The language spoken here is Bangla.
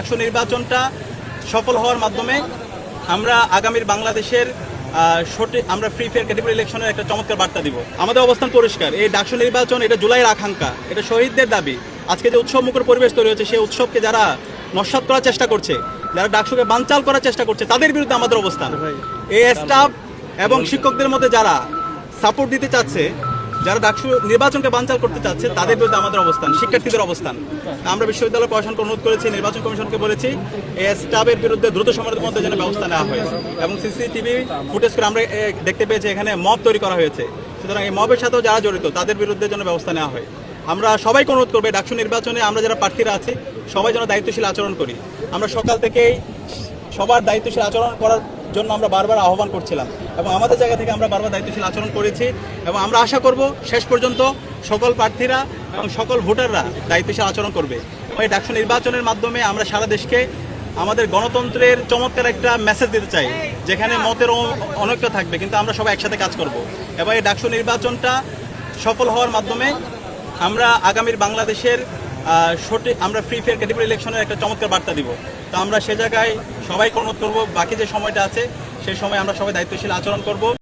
একশো নির্বাচনটা সফল হওয়ার মাধ্যমে আমরা আগামীর বাংলাদেশের সঠিক আমরা ফ্রি ফেয়ার ক্যাটেগরি ইলেকশনের একটা চমৎকার বার্তা দিব। আমাদের অবস্থান পরিষ্কার। এই ডাকসু নির্বাচন এটা জুলাইয়ের আকাঙ্ক্ষা এটা শহীদদের দাবি। আজকে যে উৎসব মুখর পরিবেশ তৈরি হচ্ছে সেই উৎসবকে যারা নস্বাত করার চেষ্টা করছে যারা ডাকসুকে বানচাল করার চেষ্টা করছে তাদের বিরুদ্ধে আমাদের অবস্থান। এই স্টাফ এবং শিক্ষকদের মধ্যে যারা সাপোর্ট দিতে চাচ্ছে যারা ডাকসু নির্বাচনকে বানচাল করতে চাচ্ছে, তাদের বিরুদ্ধে আমাদের অবস্থান, শিক্ষার্থীদের অবস্থান। আমরা বিশ্ববিদ্যালয় প্রশাসনকে অনুরোধ করেছি, নির্বাচন কমিশনকে বলেছি এই স্টাফের বিরুদ্ধে দ্রুত সময়ের মধ্যে যেন ব্যবস্থা নেওয়া হয়। এবং সিসিটিভি ফুটেজ করে আমরা দেখতে পেয়েছি, এখানে মব তৈরি করা হয়েছে। সুতরাং এই মবের সাথেও যারা জড়িত, তাদের বিরুদ্ধে যেন ব্যবস্থা নেওয়া হয়। আমরা সবাইকে অনুরোধ করব ডাকসু নির্বাচনে আমরা যারা প্রার্থীরা আছি, সবাই যেন দায়িত্বশীল আচরণ করি। আমরা সকাল থেকেই সবার দায়িত্বশীল আচরণ করার জন্য আমরা বারবার আহ্বান করছিলাম। এবং আমাদের জায়গা থেকে আমরা বারবার দায়িত্বশীল আচরণ করেছি এবং আমরা আশা করব শেষ পর্যন্ত সকল প্রার্থীরা এবং সকল ভোটাররা দায়িত্বশীল আচরণ করবে। এই ডাকসু নির্বাচনের মাধ্যমে আমরা সারা দেশকে আমাদের গণতন্ত্রের চমৎকার একটা মেসেজ দিতে চাই, যেখানে মতের অ- অনৈক্য থাকবে, কিন্তু আমরা সবাই একসাথে কাজ করব। এবং এই ডাকসু নির্বাচনটা সফল হওয়ার মাধ্যমে আমরা আগামীর বাংলাদেশের সঠিক আমরা ফ্রি ফেয়ার ক্যাটেগরি ইলেকশনের একটা চমৎকার বার্তা দিব। তো আমরা সে জায়গায় সবাইকে অনুরোধ করব বাকি যে সময়টা আছে সেই সময় আমরা সবাই দায়িত্বশীল আচরণ করব।